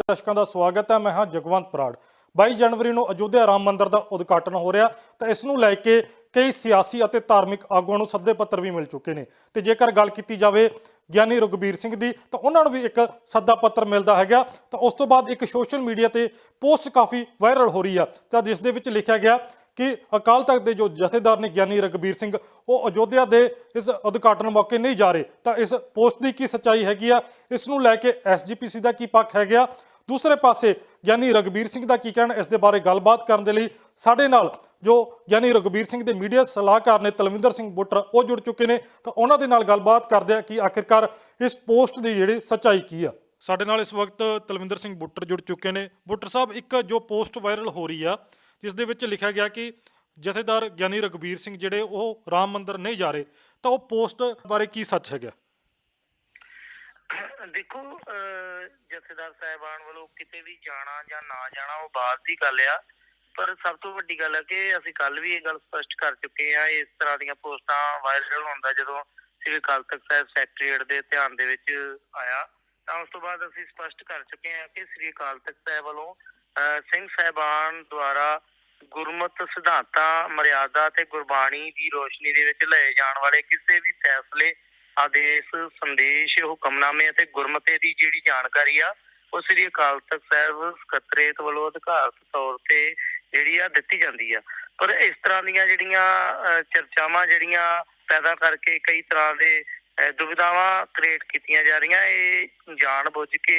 ਦਰਸ਼ਕਾਂ ਦਾ ਸਵਾਗਤ ਹੈ, ਮੈਂ ਹਾਂ ਜਗਵੰਤ ਬਰਾੜ 22 ਜਨਵਰੀ ਨੂੰ ਅਯੁੱਧਿਆ ਰਾਮ ਮੰਦਿਰ ਦਾ ਉਦਘਾਟਨ ਹੋ ਰਿਹਾ, ਤਾਂ ਇਸ ਨੂੰ ਲੈ ਕੇ ਕਈ ਸਿਆਸੀ ਅਤੇ ਧਾਰਮਿਕ ਆਗੂਆਂ ਨੂੰ ਸੱਦੇ ਪੱਤਰ ਵੀ ਮਿਲ ਚੁੱਕੇ ਨੇ। ਤੇ ਜੇਕਰ ਗੱਲ ਕੀਤੀ ਜਾਵੇ ਗਿਆਨੀ ਰਘਬੀਰ ਸਿੰਘ ਦੀ, ਤਾਂ ਉਹਨਾਂ ਨੂੰ ਵੀ ਇੱਕ ਸੱਦਾ ਪੱਤਰ ਮਿਲਦਾ ਹੈਗਾ। ਤਾਂ ਉਸ ਤੋਂ ਬਾਅਦ ਇੱਕ ਸੋਸ਼ਲ ਮੀਡੀਆ ਤੇ ਪੋਸਟ ਕਾਫੀ ਵਾਇਰਲ ਹੋ ਰਹੀ ਆ, ਤਾਂ ਜਿਸ ਦੇ ਵਿੱਚ ਲਿਖਿਆ ਗਿਆ ਕਿ ਅਕਾਲ ਤਖਤ ਦੇ ਜੋ ਜਥੇਦਾਰ ਨੇ ਗਿਆਨੀ ਰਘਬੀਰ ਸਿੰਘ, ਉਹ ਅਯੋਧਿਆ ਦੇ ਇਸ ਉਦਘਾਟਨ ਮੌਕੇ ਨਹੀਂ ਜਾ ਰਹੇ। ਤਾਂ ਇਸ ਪੋਸਟ ਦੀ ਕੀ ਸੱਚਾਈ ਹੈਗੀ ਆ, ਇਸ ਨੂੰ ਲੈ ਕੇ ਐਸਜੀਪੀਸੀ ਦਾ ਕੀ ਪੱਖ ਹੈਗਾ ਦੂਸਰੇ ਪਾਸੇ ਗਿਆਨੀ ਰਘਬੀਰ ਸਿੰਘ ਦਾ ਕੀ ਕਹਿਣਾ, ਇਸ ਦੇ ਬਾਰੇ ਗੱਲਬਾਤ ਕਰਨ ਦੇ ਲਈ ਸਾਡੇ ਨਾਲ ਜੋ ਗਿਆਨੀ ਰਘਬੀਰ ਸਿੰਘ ਦੇ ਮੀਡੀਆ ਸਲਾਹਕਾਰ ਨੇ ਤਲਵਿੰਦਰ ਸਿੰਘ ਬੁੱਟਰ, ਉਹ ਜੁੜ ਚੁੱਕੇ ਨੇ, ਤਾਂ ਉਹਨਾਂ ਦੇ ਨਾਲ ਗੱਲਬਾਤ ਕਰਦੇ ਆ ਕਿ ਆਖਿਰਕਾਰ ਇਸ ਪੋਸਟ ਦੀ ਜਿਹੜੀ ਸੱਚਾਈ ਕੀ ਆ। ਸਾਡੇ ਨਾਲ ਇਸ ਵਕਤ ਤਲਵਿੰਦਰ ਸਿੰਘ ਬੁੱਟਰ ਜੁੜ ਚੁੱਕੇ ਨੇ। ਬੁੱਟਰ ਸਾਹਿਬ, ਇੱਕ ਜੋ ਪੋਸਟ ਵਾਇਰਲ ਹੋ ਰਹੀ ਆ, ਜਿਸ ਦੇ ਵਿੱਚ ਲਿਖਿਆ ਗਿਆ ਕਿ ਜਥੇਦਾਰ ਗਿਆਨੀ ਰਘਬੀਰ ਸਿੰਘ ਜਿਹੜੇ ਉਹ ਰਾਮ ਮੰਦਿਰ ਨਹੀਂ ਜਾ ਰਹੇ, ਤਾਂ ਉਹ ਪੋਸਟ ਬਾਰੇ ਕੀ ਸੱਚ ਹੈਗਾ? ਦੇਖੋ ਜਥੇਦਾਰ ਸਾਹਿਬਾਨ ਵੱਲੋਂ ਕਿਤੇ ਵੀ ਜਾਣਾ ਜਾਂ ਨਾ ਜਾਣਾ, ਉਹ ਬਾਅਦ ਦੀ ਗੱਲ ਆ। ਪਰ ਸਭ ਤੋਂ ਵੱਡੀ ਗੱਲ ਹੈ ਕਿ ਅਸੀਂ ਕੱਲ ਵੀ ਇਹ ਗੱਲ ਸਪਸ਼ਟ ਕਰ ਚੁੱਕੇ ਆ ਇਸ ਤਰ੍ਹਾਂ ਦੀਆਂ ਪੋਸਟਾਂ ਵਾਇਰਲ ਹੁੰਦਾ ਜਦੋਂ ਸ੍ਰੀ ਅਕਾਲ ਤਖਤ ਸਾਹਿਬ ਸੈਕਟਰੀਏਟ ਦੇ ਧਿਆਨ ਦੇ ਵਿੱਚ ਆਇਆ, ਤਾਂ ਉਸ ਤੋਂ ਬਾਅਦ ਅਸੀਂ ਸਪਸ਼ਟ ਕਰ ਚੁੱਕੇ ਹਾਂ ਕਿ ਸ੍ਰੀ ਅਕਾਲ ਤਖਤ ਸਾਹਿਬ ਵੱਲੋਂ ਸਿੰਘ ਸਾਹਿਬਾਨ ਦੁਆਰਾ ਗੁਰਮਤ ਸਿਧਾਂਤਾਂ, ਮਰਿਆਦਾ ਤੇ ਗੁਰਬਾਣੀ ਦੀ ਰੋਸ਼ਨੀ ਦੇ ਵਿੱਚ ਲਏ ਜਾਣ ਵਾਲੇ ਕਿਸੇ ਵੀ ਫੈਸਲੇ ਆਦੇਸ਼ ਸੰਦੇਸ਼ ਹੁਕਮਨਾਮੇ ਅਤੇ ਗੁਰਮਤੇ ਦੀ ਜਿਹੜੀ ਜਾਣਕਾਰੀ ਆ ਉਹ ਸ੍ਰੀ ਅਕਾਲ ਤਖਤ ਸਾਹਿਬ ਸਕੱਤਰੇਤ ਵੱਲੋਂ ਅਧਿਕਾਰਤ ਤੌਰ ਤੇ ਜਿਹੜੀ ਆ ਦਿੱਤੀ ਜਾਂਦੀ ਆ। ਪਰ ਇਸ ਤਰ੍ਹਾਂ ਦੀਆਂ ਜਿਹੜੀਆਂ ਚਰਚਾਵਾਂ ਜਿਹੜੀਆਂ ਪੈਦਾ ਕਰਕੇ ਕਈ ਤਰ੍ਹਾਂ ਦੇ ਅਹ, ਦੁਵਿਧਾਵਾਂ ਕ੍ਰੀਏਟ ਕੀਤੀਆਂ ਜਾ ਰਹੀਆਂ ਇਹ ਜਾਣ ਬੁੱਝ ਕੇ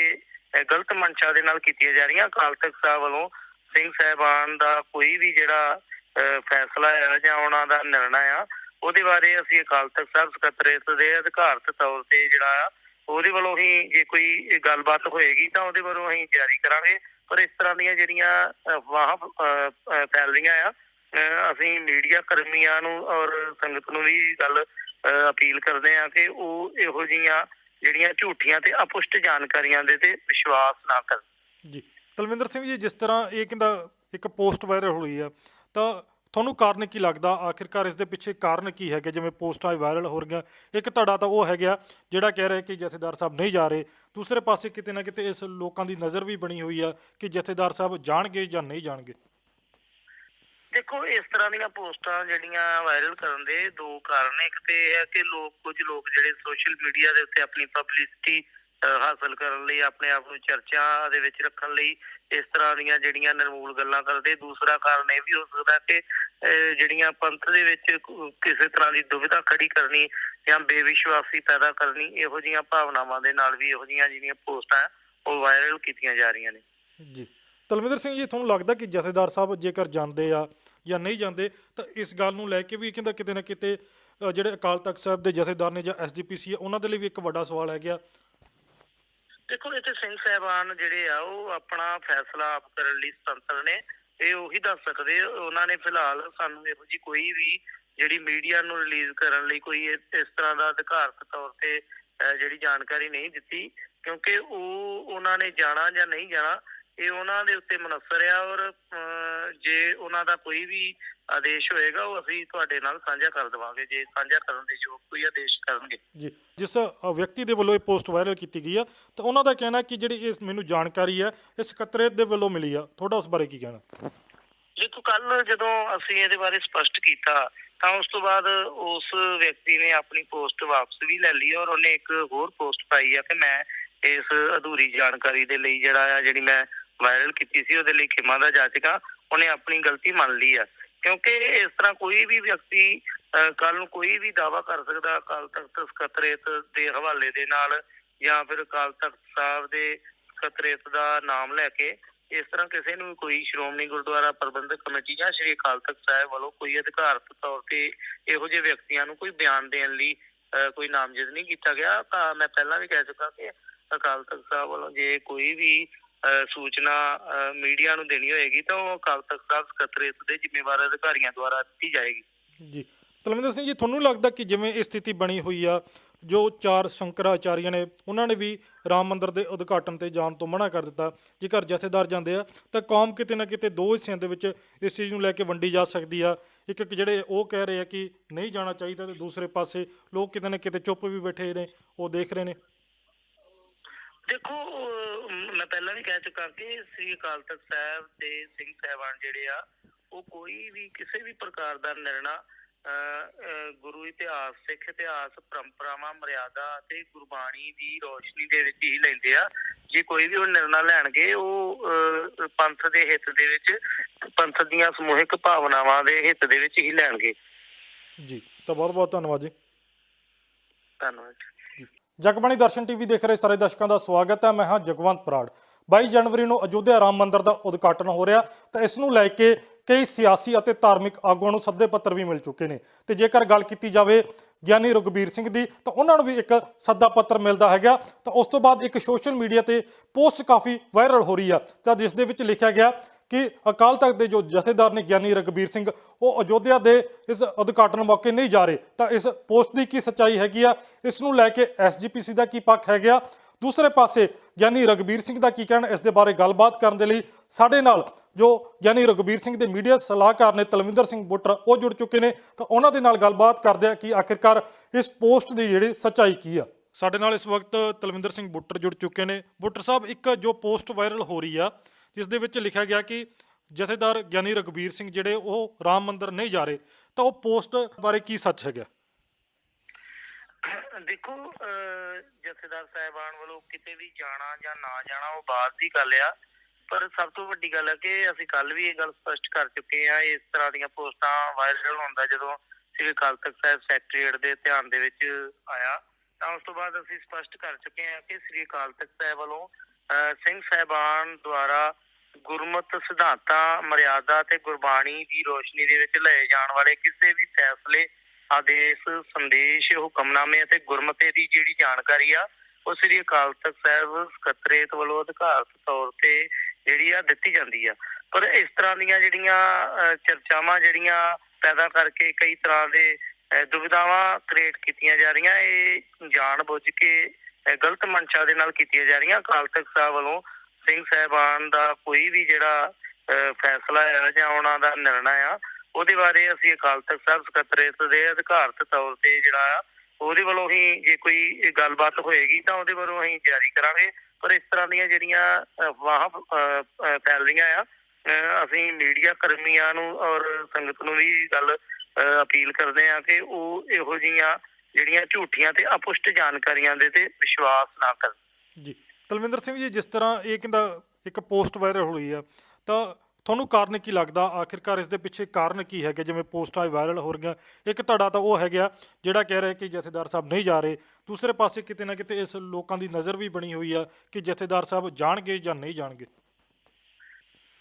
ਗਲਤ ਮਨਸ਼ਾ ਦੇ ਨਾਲ ਕੀਤੀਆਂ ਜਾ ਰਹੀਆਂ। ਅਕਾਲ ਤਖਤ ਸਾਹਿਬ ਵੱਲੋਂ ਸਿੰਘ ਸਾਹਿਬਾਨ ਦਾ ਕੋਈ ਵੀ ਜਿਹੜਾ ਫੈਸਲਾ ਆ ਜਾਂ ਉਹਨਾਂ ਦਾ ਨਿਰਣਾ ਆ ਉਹਦੇ ਬਾਰੇ ਅਸੀਂ ਅਕਾਲ ਤਖਤ ਸਾਹਿਬ ਸਕੱਤਰੇਤ ਦੇ ਅਧਿਕਾਰਤ ਤੌਰ ਤੇ ਜਿਹੜਾ ਉਹਦੇ ਵੱਲੋਂ ਹੀ ਜੇ ਕੋਈ ਗੱਲਬਾਤ ਹੋਏਗੀ ਤਾਂ ਉਹਦੇ ਵੱਲੋਂ ਅਸੀਂ ਜਾਰੀ ਕਰਾਂਗੇ। ਪਰ ਇਸ ਤਰ੍ਹਾਂ ਦੀਆਂ ਜਿਹੜੀਆਂ ਅਫਵਾਹਾਂ ਫੈਲ ਰਹੀਆਂ ਆ ਅਸੀਂ ਮੀਡੀਆ ਕਰਮੀਆਂ ਨੂੰ ਔਰ ਸੰਗਤ ਨੂੰ ਵੀ ਗੱਲ ਅਪੀਲ ਕਰਦੇ ਆ ਕਿ ਉਹ ਇਹੋ ਜਿਹੀਆਂ ਜਿਹੜੀਆਂ ਝੂਠੀਆਂ ਤੇ ਅਪੁਸ਼ਟ ਜਾਣਕਾਰੀਆਂ ਦੇ ਤੇ ਵਿਸ਼ਵਾਸ ਨਾ ਕਰਨ। ਜੀ। ਤਲਵਿੰਦਰ ਸਿੰਘ ਜੀ, ਜਿਸ ਤਰ੍ਹਾਂ ਇਹ ਕਹਿੰਦਾ ਇੱਕ ਪੋਸਟ ਵਾਇਰਲ ਹੋਈ ਆ, ਤਾਂ ਤੁਹਾਨੂੰ ਕਾਰਨ ਕੀ ਲੱਗਦਾ? ਆਖਿਰਕਾਰ ਇਸ ਦੇ ਪਿੱਛੇ ਕਾਰਨ ਕੀ ਹੈਗੇ? ਜਿਵੇਂ ਪੋਸਟਾਂ ਵਾਇਰਲ ਹੋ ਰਹੀਆਂ। ਇੱਕ ਧੜਾ ਤਾਂ ਉਹ ਹੈਗਾ ਜਿਹੜਾ ਕਹਿ ਰਿਹਾ ਕਿ ਜਥੇਦਾਰ ਸਾਹਿਬ ਨਹੀਂ ਜਾ ਰਹੇ। ਦੂਸਰੇ ਪਾਸੇ ਕਿਤੇ ਨਾ ਕਿਤੇ ਇਸ ਲੋਕਾਂ ਦੀ ਨਜ਼ਰ ਵੀ ਬਣੀ ਹੋਈ ਆ ਕਿ ਜਥੇਦਾਰ ਸਾਹਿਬ ਜਾਣਗੇ ਜਾਂ ਨਹੀਂ ਜਾਣਗੇ। ਦੇਖੋ, ਇਸ ਤਰ੍ਹਾਂ ਦੀਆਂ ਪੋਸਟਾਂ ਜਿਹੜੀਆਂ ਵਾਇਰਲ ਕਰਨ ਦੇ ਦੋ ਕਾਰਨ ਇੱਕ ਤੇ ਇਹ ਹੈ ਕਿ ਲੋਕ, ਕੁਝ ਲੋਕ ਜਿਹੜੇ ਸੋਸ਼ਲ ਮੀਡੀਆ ਦੇ ਉੱਤੇ ਆਪਣੀ ਪਬਲਿਸਿਟੀ ਹਾਸਲ ਕਰਨ ਲਈ, ਆਪਣੇ ਆਪ ਨੂੰ ਚਰਚਾ ਦੇ ਵਿੱਚ ਰੱਖਣ ਲਈ ਇਸ ਤਰ੍ਹਾਂ ਦੀਆਂ ਜਿਹੜੀਆਂ ਨਿਰਮੂਲ ਗੱਲਾਂ ਕਰਦੇ, ਦੂਸਰਾ ਕਾਰਨ ਇਹ ਵੀ ਹੋ ਸਕਦਾ ਕਿ ਜਿਹੜੀਆਂ ਪੰਥ ਦੇ ਵਿੱਚ ਕਿਸੇ ਤਰ੍ਹਾਂ ਦੀ ਦੁਵਿਧਾ ਖੜੀ ਕਰਨੀ ਜਾਂ ਬੇਵਿਸ਼ਵਾਸੀ ਪੈਦਾ ਕਰਨੀ, ਇਹੋ ਜਿਹੀਆਂ ਭਾਵਨਾਵਾਂ ਦੇ ਨਾਲ ਵੀ ਇਹੋ ਜਿਹੀਆਂ ਜਿਹੜੀਆਂ ਪੋਸਟਾਂ ਉਹ ਵਾਇਰਲ ਕੀਤੀਆਂ ਜਾ ਰਹੀਆਂ ਨੇ। ਜੀ। ਤਲਵਿੰਦਰ ਸਿੰਘ ਜੀ, ਤੁਹਾਨੂੰ ਲੱਗਦਾ ਕਿ ਜਥੇਦਾਰ ਸਾਹਿਬ ਜੇਕਰ ਜਾਂਦੇ ਆ ਜਾਂ ਨਹੀਂ ਜਾਂਦੇ, ਤਾਂ ਇਸ ਗੱਲ ਨੂੰ ਲੈ ਕੇ ਵੀ ਕਹਿੰਦਾ ਕਿਤੇ ਨਾ ਕਿਤੇ ਜਿਹੜੇ ਅਕਾਲ ਤਖਤ ਸਾਹਿਬ ਦੇ ਜਥੇਦਾਰ ਨੇ ਜਾਂ ਐਸਜੀਪੀਸੀ ਉਹਨਾਂ ਦੇ ਲਈ ਵੀ ਇੱਕ ਵੱਡਾ ਸਵਾਲ ਹੈਗਾ। ਦੇਖੋ ਇੱਥੇ ਸਿੰਘ ਸਾਹਿਬਾਨ ਜਿਹੜੇ ਆ, ਉਹ ਆਪਣਾ ਫੈਸਲਾ ਆਪ ਕਰਨ ਲਈ ਸੁਤੰਤਰ ਨੇ। ਇਹ ਉਹੀ ਦੱਸ ਸਕਦੇ ਉਹਨਾਂ ਨੇ ਫਿਲਹਾਲ ਸਾਨੂੰ ਇਹੋ ਜੀ ਕੋਈ ਵੀ ਜਿਹੜੀ ਮੀਡੀਆ ਨੂੰ ਰਿਲੀਜ਼ ਕਰਨ ਲਈ ਕੋਈ ਇਸ ਤਰ੍ਹਾਂ ਦਾ ਅਧਿਕਾਰਤ ਤੌਰ ਤੇ ਜਿਹੜੀ ਜਾਣਕਾਰੀ ਨਹੀਂ ਦਿੱਤੀ, ਕਿਉਂਕਿ ਉਹ, ਉਹਨਾਂ ਨੇ ਜਾਣਾ ਜਾਂ ਨਹੀਂ ਜਾਣਾ, ਇਹ ਉਹਨਾਂ ਦੇ ਉੱਤੇ ਮਨਸਰ ਆ ਔਰ ਜੇ ਉਹਨਾਂ ਦਾ ਕੋਈ ਵੀ ਆਦੇਸ਼ ਹੋਏਗਾ ਉਹ ਅਸੀਂ ਤੁਹਾਡੇ ਨਾਲ ਸਾਂਝਾ ਕਰ ਦੇਵਾਂਗੇ। ਜੇ ਸਾਂਝਾ ਕਰਨ ਦੇ ਯੋਗ ਕੋਈ ਆਦੇਸ਼ ਕਰਨਗੇ। ਜੀ ਜਿਸ ਵਿਅਕਤੀ ਦੇ ਵੱਲੋਂ ਇਹ ਪੋਸਟ ਵਾਇਰਲ ਕੀਤੀ ਗਈ ਆ ਤਾਂ ਉਹਨਾਂ ਦਾ ਕਹਿਣਾ ਕਿ ਜਿਹੜੀ ਇਸ ਮੈਨੂੰ ਜਾਣਕਾਰੀ ਹੈ ਇਹ ਸਕੱਤਰੇਤ ਦੇ ਵੱਲੋਂ ਮਿਲੀ ਆ। ਤੁਹਾਡਾ ਉਸ ਬਾਰੇ ਕੀ ਕਹਿਣਾ? ਦੇਖੋ ਕੱਲ ਜਦੋਂ ਅਸੀਂ ਇਹਦੇ ਬਾਰੇ ਸਪਸ਼ਟ ਕੀਤਾ ਤਾਂ ਉਸ ਤੋਂ ਬਾਅਦ ਉਸ ਵਿਅਕਤੀ ਨੇ ਆਪਣੀ ਪੋਸਟ ਵਾਪਸ ਵੀ ਲੈ ਲਈ ਔਰ ਉਹਨੇ ਇੱਕ ਹੋਰ ਪੋਸਟ ਪਾਈ ਆ ਕਿ ਮੈਂ ਇਸ ਅਧੂਰੀ ਜਾਣਕਾਰੀ ਦੇ ਲਈ ਜਿਹੜਾ ਆ ਜਿਹੜੀ ਮੈਂ ਵਾਇਰਲ ਕੀਤੀ ਸੀ ਉਹਦੇ ਲਈ ਖਿਮਾ ਦਾ ਜਾਚਕਾ ਉਹਨੇ ਆਪਣੀ ਗਲਤੀ ਮੰਨ ਲਈ ਆ। ਕਿਉਂਕਿ ਇਸ ਤਰ੍ਹਾਂ ਕੋਈ ਵੀ ਵਿਅਕਤੀ ਕੱਲ ਨੂੰ ਕੋਈ ਵੀ ਦਾਵਾ ਕਰ ਸਕਦਾ ਅਕਾਲ ਤਖਤ ਸਕੱਤਰੇਤ ਦੇ ਹਵਾਲੇ ਦੇ ਨਾਲ ਜਾਂ ਫਿਰ ਅਕਾਲ ਤਖਤ ਸਾਹਿਬ ਦੇ ਸਕੱਤਰੇਤ ਦਾ ਨਾਮ ਲੈ ਕੇ ਇਸ ਤਰ੍ਹਾਂ ਕਿਸੇ ਨੂੰ ਕੋਈ ਸ਼੍ਰੋਮਣੀ ਗੁਰਦੁਆਰਾ ਪ੍ਰਬੰਧਕ ਕਮੇਟੀ ਜਾਂ ਸ਼੍ਰੀ ਅਕਾਲ ਤਖਤ ਸਾਹਿਬ ਵੱਲੋਂ ਕੋਈ ਅਧਿਕਾਰਤ ਤੌਰ ਤੇ ਇਹੋ ਜਿਹੇ ਵਿਅਕਤੀਆਂ ਨੂੰ ਕੋਈ ਬਿਆਨ ਦੇਣ ਲਈ ਅਹ, ਕੋਈ ਨਾਮਜ਼ਦ ਨਹੀਂ ਕੀਤਾ ਗਿਆ। ਤਾਂ ਮੈਂ ਪਹਿਲਾਂ ਵੀ ਕਹਿ ਚੁੱਕਾ ਕਿ ਅਕਾਲ ਤਖਤ ਸਾਹਿਬ ਵੱਲੋਂ ਜੇ ਕੋਈ ਵੀ ਸੂਚਨਾ ਮੀਡੀਆ ਨੂੰ ਦੇਣੀ ਹੋਏਗੀ ਤਾਂ ਉਹ ਅਕਾਲ ਤਖਤ ਸਾਹਿਬ ਸਕੱਤਰੇਤ ਦੇ ਜ਼ਿੰਮੇਵਾਰ ਅਧਿਕਾਰੀਆਂ ਦੁਆਰਾ ਦਿੱਤੀ ਜਾਏਗੀ। ਜੀ। ਤਲਵਿੰਦਰ ਸਿੰਘ ਜੀ, ਤੁਹਾਨੂੰ ਲੱਗਦਾ ਕਿ ਜਿਵੇਂ ਇਹ ਸਥਿਤੀ ਬਣੀ ਹੋਈ ਆ, ਜੋ ਚਾਰ ਸ਼ੰਕਰਾਚਾਰੀਆਂ ਨੇ, ਉਹਨਾਂ ਨੇ ਵੀ ਰਾਮ ਮੰਦਿਰ ਦੇ ਉਦਘਾਟਨ ਤੇ ਜਾਣ ਤੋਂ ਮਨਾ ਕਰ ਦਿੱਤਾ, ਜੇਕਰ ਜਥੇਦਾਰ ਜਾਂਦੇ ਆ, ਤਾਂ ਕੌਮ ਕਿਤੇ ਨਾ ਕਿਤੇ ਦੋ ਹਿੱਸਿਆਂ ਦੇ ਵਿੱਚ ਇਸ ਚੀਜ਼ ਨੂੰ ਲੈ ਕੇ ਵੰਡੀ ਜਾ ਸਕਦੀ ਆ। ਇੱਕ ਇੱਕ ਜਿਹੜੇ ਉਹ ਕਹਿ ਰਹੇ ਆ ਕਿ ਨਹੀਂ ਜਾਣਾ ਚਾਹੀਦਾ ਤੇ ਦੂਸਰੇ ਪਾਸੇ ਲੋਕ ਕਿਤੇ ਨਾ ਕਿਤੇ ਚੁੱਪ ਵੀ ਬੈਠੇ ਨੇ, ਉਹ ਦੇਖ ਰਹੇ ਨੇ। ਦੇਖੋ ਮੈਂ ਪਹਿਲਾਂ ਵੀ ਕਹਿ ਚੁੱਕਾ ਕਿ ਸ੍ਰੀ ਅਕਾਲ ਤਖਤ ਸਾਹਿਬ ਤੇ ਸਿੰਘ ਸਾਹਿਬਾਨ ਜਿਹੜੇ ਆ ਉਹ ਕੋਈ ਵੀ ਕਿਸੇ ਵੀ ਪ੍ਰਕਾਰ ਦਾ ਨਿਰਣਾ ਗੁਰੂ ਇਤਿਹਾਸ ਸਿੱਖ ਇਤਿਹਾਸ ਪਰੰਪਰਾਵਾਂ ਮਰਿਆਦਾ ਅਤੇ ਗੁਰਬਾਣੀ ਦੀ ਰੋਸ਼ਨੀ ਦੇ ਵਿੱਚ ਹੀ ਲੈਂਦੇ ਆ। ਜੇ ਕੋਈ ਵੀ ਉਹ ਨਿਰਣਾ ਲੈਣਗੇ ਉਹ ਪੰਥ ਦੇ ਹਿੱਤ ਦੇ ਵਿੱਚ ਪੰਥ ਦੀਆਂ ਸਮੂਹਿਕ ਭਾਵਨਾਵਾਂ ਦੇ ਹਿੱਤ ਦੇ ਵਿੱਚ ਹੀ ਲੈਣਗੇ। ਜੀ ਤਾਂ ਬਹੁਤ ਬਹੁਤ ਧੰਨਵਾਦ ਜੀ। ਧੰਨਵਾਦ ਜਗਬਾਣੀ ਦਰਸ਼ਨ ਟੀਵੀ ਦੇਖ ਰਹੇ ਸਾਰੇ ਦਰਸ਼ਕਾਂ ਦਾ ਸਵਾਗਤ ਹੈ। ਮੈਂ ਹਾਂ ਜਗਵੰਤ ਬਰਾੜ 22 ਜਨਵਰੀ ਨੂੰ ਅਯੁੱਧਿਆ ਰਾਮ ਮੰਦਿਰ ਦਾ ਉਦਘਾਟਨ ਹੋ ਰਿਹਾ ਤਾਂ ਇਸ ਨੂੰ ਲੈ ਕੇ ਕਈ ਸਿਆਸੀ ਅਤੇ ਧਾਰਮਿਕ ਆਗੂਆਂ ਨੂੰ ਸੱਦੇ ਪੱਤਰ ਵੀ ਮਿਲ ਚੁੱਕੇ ਨੇ। ਤੇ ਜੇਕਰ ਗੱਲ ਕੀਤੀ ਜਾਵੇ ਗਿਆਨੀ ਰਘਬੀਰ ਸਿੰਘ ਦੀ ਤਾਂ ਉਹਨਾਂ ਨੂੰ ਵੀ ਇੱਕ ਸੱਦਾ ਪੱਤਰ ਮਿਲਦਾ ਹੈਗਾ। ਤਾਂ ਉਸ ਤੋਂ ਬਾਅਦ ਇੱਕ ਸੋਸ਼ਲ ਮੀਡੀਆ ਤੇ ਪੋਸਟ ਕਾਫੀ ਵਾਇਰਲ ਹੋ ਰਹੀ ਆ। ਤਾਂ ਜਿਸ ਦੇ ਵਿੱਚ ਲਿਖਿਆ ਗਿਆ ਕਿ ਅਕਾਲ ਤਖਤ ਦੇ ਜੋ ਜਥੇਦਾਰ ਨੇ ਗਿਆਨੀ ਰਘਬੀਰ ਸਿੰਘ, ਉਹ ਅਯੋਧਿਆ ਦੇ ਇਸ ਉਦਘਾਟਨ ਮੌਕੇ ਨਹੀਂ ਜਾ ਰਹੇ। ਤਾਂ ਇਸ ਪੋਸਟ ਦੀ ਕੀ ਸੱਚਾਈ ਹੈਗੀ ਆ? ਇਸ ਨੂੰ ਲੈ ਕੇ ਐਸਜੀਪੀਸੀ ਦਾ ਕੀ ਪੱਖ ਹੈਗਾ? ਦੂਸਰੇ ਪਾਸੇ ਗਿਆਨੀ ਰਘਬੀਰ ਸਿੰਘ ਦਾ ਕੀ ਕਹਿਣਾ? ਇਸ ਦੇ ਬਾਰੇ ਗੱਲਬਾਤ ਕਰਨ ਦੇ ਲਈ ਸਾਡੇ ਨਾਲ ਜੋ ਗਿਆਨੀ ਰਘਬੀਰ ਸਿੰਘ ਦੇ ਮੀਡੀਆ ਸਲਾਹਕਾਰ ਨੇ ਤਲਵਿੰਦਰ ਸਿੰਘ ਬੁੱਟਰ ਉਹ ਜੁੜ ਚੁੱਕੇ ਨੇ। ਤਾਂ ਉਹਨਾਂ ਦੇ ਨਾਲ ਗੱਲਬਾਤ ਕਰਦੇ ਆ ਕਿ ਆਖਿਰਕਾਰ ਇਸ ਪੋਸਟ ਦੀ ਜਿਹੜੀ ਸੱਚਾਈ ਕੀ ਆ? ਸਾਡੇ ਨਾਲ ਇਸ ਵਕਤ ਤਲਵਿੰਦਰ ਸਿੰਘ ਬੁੱਟਰ ਜੁੜ ਚੁੱਕੇ ਨੇ। ਬੁੱਟਰ ਸਾਹਿਬ, ਇੱਕ ਜੋ ਪੋਸਟ ਵਾਇਰਲ ਹੋ ਰਹੀ ਆ ਜਿਸ ਦੇ ਵਿੱਚ ਲਿਖਿਆ ਗਿਆ ਕਿ ਜਥੇਦਾਰ ਗਿਆਨੀ ਰਘਬੀਰ ਸਿੰਘ ਜਿਹੜੇ ਉਹ ਰਾਮ ਮੰਦਿਰ ਨਹੀਂ ਜਾ ਰਹੇ, ਤਾਂ ਉਹ ਪੋਸਟ ਬਾਰੇ ਕੀ ਸੱਚ ਹੈਗਾ? ਦੇਖੋ ਜਥੇਦਾਰ ਸਾਹਿਬਾਨ ਵੱਲੋਂ ਕਿਤੇ ਵੀ ਜਾਣਾ ਜਾਂ ਨਾ ਜਾਣਾ ਉਹ ਬਾਅਦ ਦੀ ਗੱਲ ਆ, ਪਰ ਸਭ ਤੋਂ ਵੱਡੀ ਗੱਲ ਹੈ ਕਿ ਅਸੀਂ ਕੱਲ ਵੀ ਇਹ ਗੱਲ ਸਪਸ਼ਟ ਕਰ ਚੁੱਕੇ ਆ ਇਸ ਤਰ੍ਹਾਂ ਦੀਆਂ ਪੋਸਟਾਂ ਵਾਇਰਲ ਹੁੰਦਾ ਜਦੋਂ ਸ੍ਰੀ ਅਕਾਲ ਤਖਤ ਸਾਹਿਬ ਸੈਕਟਰੀਏਟ ਦੇ ਧਿਆਨ ਦੇ ਵਿੱਚ ਆਇਆ, ਤਾਂ ਉਸ ਤੋਂ ਬਾਅਦ ਅਸੀਂ ਸਪਸ਼ਟ ਕਰ ਚੁੱਕੇ ਹਾਂ ਕਿ ਸ੍ਰੀ ਅਕਾਲ ਤਖਤ ਸਾਹਿਬ ਵੱਲੋਂ ਸਿੰਘ ਸਾਹਿਬਾਨ ਦੁਆਰਾ ਗੁਰਮਤ ਸਿਧਾਂਤਾਂ ਮਰਿਆਦਾ ਤੇ ਗੁਰਬਾਣੀ ਦੀ ਰੋਸ਼ਨੀ ਦੇ ਵਿੱਚ ਲਏ ਜਾਣ ਵਾਲੇ ਕਿਸੇ ਵੀ ਫੈਸਲੇ ਆਦੇਸ਼ ਸੰਦੇਸ਼ ਹੁਕਮਨਾਮੇ ਅਤੇ ਗੁਰਮਤੇ ਦੀ ਜਿਹੜੀ ਜਾਣਕਾਰੀ ਆ ਉਹ ਸ੍ਰੀ ਅਕਾਲ ਤਖਤ ਸਾਹਿਬ ਸਕੱਤਰੇਤ ਵੱਲੋਂ ਅਧਿਕਾਰਤ ਤੌਰ ਤੇ ਜਿਹੜੀ ਆ ਦਿੱਤੀ ਜਾਂਦੀ ਆ। ਪਰ ਇਸ ਤਰ੍ਹਾਂ ਦੀਆਂ ਜਿਹੜੀਆਂ ਚਰਚਾਵਾਂ ਜਿਹੜੀਆਂ ਪੈਦਾ ਕਰਕੇ ਕਈ ਤਰ੍ਹਾਂ ਦੇ ਅਹ, ਦੁਵਿਧਾਵਾਂ ਕ੍ਰੀਏਟ ਕੀਤੀਆਂ ਜਾ ਰਹੀਆਂ ਇਹ ਜਾਣ ਬੁੱਝ ਕੇ ਗਲਤ ਮਨਸ਼ਾ ਦੇ ਨਾਲ ਕੀਤੀਆਂ ਜਾ ਰਹੀਆਂ। ਅਕਾਲ ਤਖਤ ਸਾਹਿਬ ਵੱਲੋਂ ਸਿੰਘ ਸਾਹਿਬਾਨ ਦਾ ਕੋਈ ਵੀ ਜਿਹੜਾ ਫੈਸਲਾ ਹੈ ਜਾਂ ਉਹਨਾਂ ਦਾ ਨਿਰਣਾ ਆ, ਉਹਦੇ ਬਾਰੇ ਅਸੀਂ ਅਕਾਲ ਤਖਤ ਸਾਹਿਬ ਸਕੱਤਰੇਤ ਦੇ ਅਧਿਕਾਰਤ ਤੌਰ ਤੇ ਜਿਹੜਾ ਉਹਦੇ ਵੱਲੋਂ ਹੀ ਜੇ ਕੋਈ ਗੱਲਬਾਤ ਹੋਏਗੀ ਤਾਂ ਉਹਦੇ ਵੱਲੋਂ ਅਸੀਂ ਜਾਰੀ ਕਰਾਂਗੇ। ਪਰ ਇਸ ਤਰ੍ਹਾਂ ਦੀਆਂ ਜਿਹੜੀਆਂ ਅਫਵਾਹਾਂ ਫੈਲ ਰਹੀਆਂ ਆ ਅਸੀਂ ਮੀਡੀਆ ਕਰਮੀਆਂ ਨੂੰ ਔਰ ਸੰਗਤ ਨੂੰ ਵੀ ਗੱਲ ਅਪੀਲ ਕਰਦੇ ਆ ਕਿ ਉਹ ਇਹੋ ਜਿਹੀਆਂ ਜਿਹੜੀਆਂ ਝੂਠੀਆਂ ਤੇ ਅਪੁਸ਼ਟ ਜਾਣਕਾਰੀਆਂ ਦੇ ਤੇ ਵਿਸ਼ਵਾਸ ਨਾ ਕਰਨ। ਜੀ। ਤਲਵਿੰਦਰ ਸਿੰਘ ਜੀ, ਜਿਸ ਤਰ੍ਹਾਂ ਇਹ ਕਹਿੰਦਾ ਇੱਕ ਪੋਸਟ ਵਾਇਰਲ ਹੋਈ ਆ, ਤਾਂ ਤੁਹਾਨੂੰ ਕਾਰਨ ਕੀ ਲੱਗਦਾ? ਆਖਿਰਕਾਰ ਇਸ ਦੇ ਪਿੱਛੇ ਕਾਰਨ ਕੀ ਹੈਗੇ? ਜਿਵੇਂ ਪੋਸਟਾਂ ਵਾਇਰਲ ਹੋ ਰਹੀਆਂ, ਇੱਕ ਤੁਹਾਡਾ ਤਾਂ ਉਹ ਹੈਗਾ ਜਿਹੜਾ ਕਹਿ ਰਿਹਾ ਕਿ ਜਥੇਦਾਰ ਸਾਹਿਬ ਨਹੀਂ ਜਾ ਰਹੇ। ਦੂਸਰੇ ਪਾਸੇ ਕਿਤੇ ਨਾ ਕਿਤੇ ਇਸ ਲੋਕਾਂ ਦੀ ਨਜ਼ਰ ਵੀ ਬਣੀ ਹੋਈ ਆ ਕਿ ਜਥੇਦਾਰ ਸਾਹਿਬ ਜਾਣਗੇ ਜਾਂ ਨਹੀਂ ਜਾਣਗੇ।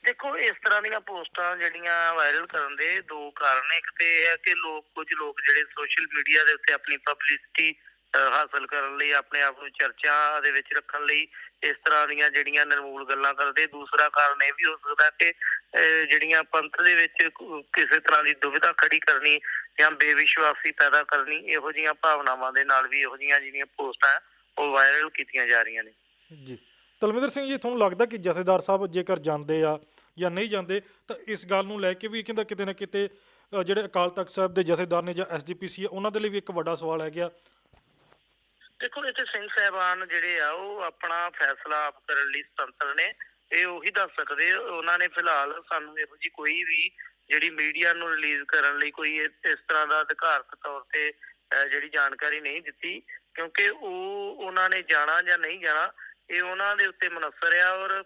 ਦੇਖੋ, ਇਸ ਤਰ੍ਹਾਂ ਦੀਆਂ ਪੋਸਟਾਂ ਜਿਹੜੀਆਂ ਵਾਇਰਲ ਕਰਨ ਦੇ ਦੋ ਕਾਰਨ ਇੱਕ ਤੇ ਇਹ ਹੈ ਕਿ ਲੋਕ, ਕੁਝ ਲੋਕ ਜਿਹੜੇ ਸੋਸ਼ਲ ਮੀਡੀਆ ਦੇ ਉੱਤੇ ਆਪਣੀ ਪਬਲਿਸਿਟੀ ਹਾਸਲ ਕਰਨ ਲਈ, ਆਪਣੇ ਆਪ ਨੂੰ ਚਰਚਾ ਦੇ ਵਿੱਚ ਰੱਖਣ ਲਈ ਇਸ ਤਰ੍ਹਾਂ ਦੀਆਂ ਜਿਹੜੀਆਂ ਨਿਰਮੂਲ ਗੱਲਾਂ ਕਰਦੇ। ਦੂਸਰਾ ਕਾਰਨ ਇਹ ਵੀ ਹੋ ਸਕਦਾ ਕਿ ਜਿਹੜੀਆਂ ਪੰਥ ਦੇ ਵਿੱਚ ਕਿਸੇ ਤਰ੍ਹਾਂ ਦੀ ਦੁਵਿਧਾ ਖੜੀ ਕਰਨੀ ਜਾਂ ਬੇਵਿਸ਼ਵਾਸੀ ਪੈਦਾ ਕਰਨੀ, ਇਹੋ ਜਿਹੀਆਂ ਭਾਵਨਾਵਾਂ ਦੇ ਨਾਲ ਵੀ ਇਹੋ ਜਿਹੀਆਂ ਜਿਹੜੀਆਂ ਪੋਸਟਾਂ ਉਹ ਵਾਇਰਲ ਕੀਤੀਆਂ ਜਾ ਰਹੀਆਂ ਨੇ। ਜੀ। ਤਲਵਿੰਦਰ ਸਿੰਘ ਜੀ, ਤੁਹਾਨੂੰ ਲੱਗਦਾ ਕਿ ਜਥੇਦਾਰ ਸਾਹਿਬ ਜੇਕਰ ਜਾਂਦੇ ਆ ਜਾਂ ਨਹੀਂ ਜਾਂਦੇ, ਤਾਂ ਇਸ ਗੱਲ ਨੂੰ ਲੈ ਕੇ ਵੀ ਕਹਿੰਦਾ ਕਿਤੇ ਨਾ ਕਿਤੇ ਜਿਹੜੇ ਅਕਾਲ ਤਖਤ ਸਾਹਿਬ ਦੇ ਜਥੇਦਾਰ ਨੇ ਜਾਂ ਐਸਜੀਪੀਸੀ ਆ, ਉਹਨਾਂ ਦੇ ਲਈ ਵੀ ਇੱਕ ਵੱਡਾ ਸਵਾਲ ਹੈਗਾ। ਦੇਖੋ ਇੱਥੇ ਸਿੰਘ ਸਾਹਿਬਾਨ ਜਿਹੜੇ ਆ, ਉਹ ਆਪਣਾ ਫੈਸਲਾ ਆਪ ਕਰਨ ਲਈ ਸੁਤੰਤਰ ਨੇ। ਇਹ ਉਹੀ ਦੱਸ ਸਕਦੇ ਉਹਨਾਂ ਨੇ ਫਿਲਹਾਲ ਸਾਨੂੰ ਇਹੋ ਜੀ ਕੋਈ ਵੀ ਜਿਹੜੀ ਮੀਡੀਆ ਨੂੰ ਰਿਲੀਜ਼ ਕਰਨ ਲਈ ਕੋਈ ਇਸ ਤਰ੍ਹਾਂ ਦਾ ਅਧਿਕਾਰਤ ਤੌਰ ਤੇ ਜਿਹੜੀ ਜਾਣਕਾਰੀ ਨਹੀਂ ਦਿੱਤੀ, ਕਿਉਂਕਿ ਉਹ, ਉਹਨਾਂ ਨੇ ਜਾਣਾ ਜਾਂ ਨਹੀਂ ਜਾਣਾ, ਇਹ ਉਹਨਾਂ ਦੇ ਉੱਤੇ ਮਨਸਰ ਆ ਔਰ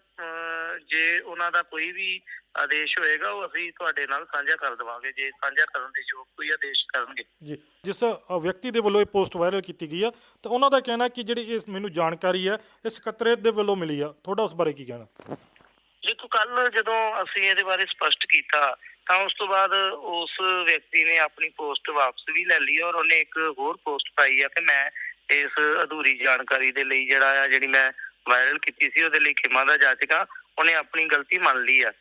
ਜੇ ਉਹਨਾਂ ਦਾ ਕੋਈ ਵੀ ਆਦੇਸ਼ ਹੋਏਗਾ ਉਹ ਅਸੀਂ ਤੁਹਾਡੇ ਨਾਲ ਸਾਂਝਾ ਕਰ ਦੇਵਾਂਗੇ। ਜੇ ਸਾਂਝਾ ਕਰਨ ਦੇ ਯੋਗ ਕੋਈ ਆਦੇਸ਼ ਕਰਨਗੇ। ਜੀ ਜਿਸ ਵਿਅਕਤੀ ਦੇ ਵੱਲੋਂ ਇਹ ਪੋਸਟ ਵਾਇਰਲ ਕੀਤੀ ਗਈ ਆ ਤਾਂ ਉਹਨਾਂ ਦਾ ਕਹਿਣਾ ਕਿ ਜਿਹੜੀ ਇਸ ਮੈਨੂੰ ਜਾਣਕਾਰੀ ਹੈ ਇਹ ਸਕੱਤਰੇਤ ਦੇ ਵੱਲੋਂ ਮਿਲੀ ਆ। ਤੁਹਾਡਾ ਉਸ ਬਾਰੇ ਕੀ ਕਹਿਣਾ? ਦੇਖੋ ਕੱਲ ਜਦੋਂ ਅਸੀਂ ਇਹਦੇ ਬਾਰੇ ਸਪਸ਼ਟ ਕੀਤਾ ਤਾਂ ਉਸ ਤੋਂ ਬਾਅਦ ਉਸ ਵਿਅਕਤੀ ਨੇ ਆਪਣੀ ਪੋਸਟ ਵਾਪਸ ਵੀ ਲੈ ਲਈ ਔਰ ਉਹਨੇ ਇੱਕ ਹੋਰ ਪੋਸਟ ਪਾਈ ਆ ਕਿ ਮੈਂ ਇਸ ਅਧੂਰੀ ਜਾਣਕਾਰੀ ਦੇ ਲਈ ਜਿਹੜਾ ਆ ਜਿਹੜੀ ਮੈਂ ਵਾਇਰਲ ਕੀਤੀ ਸੀ ਉਹਦੇ ਲਈ ਖਿਮਾ ਦਾ ਜਾਚਕਾਂ ਉਹਨੇ ਆਪਣੀ ਗਲਤੀ ਮੰਨ ਲਈ ਆ।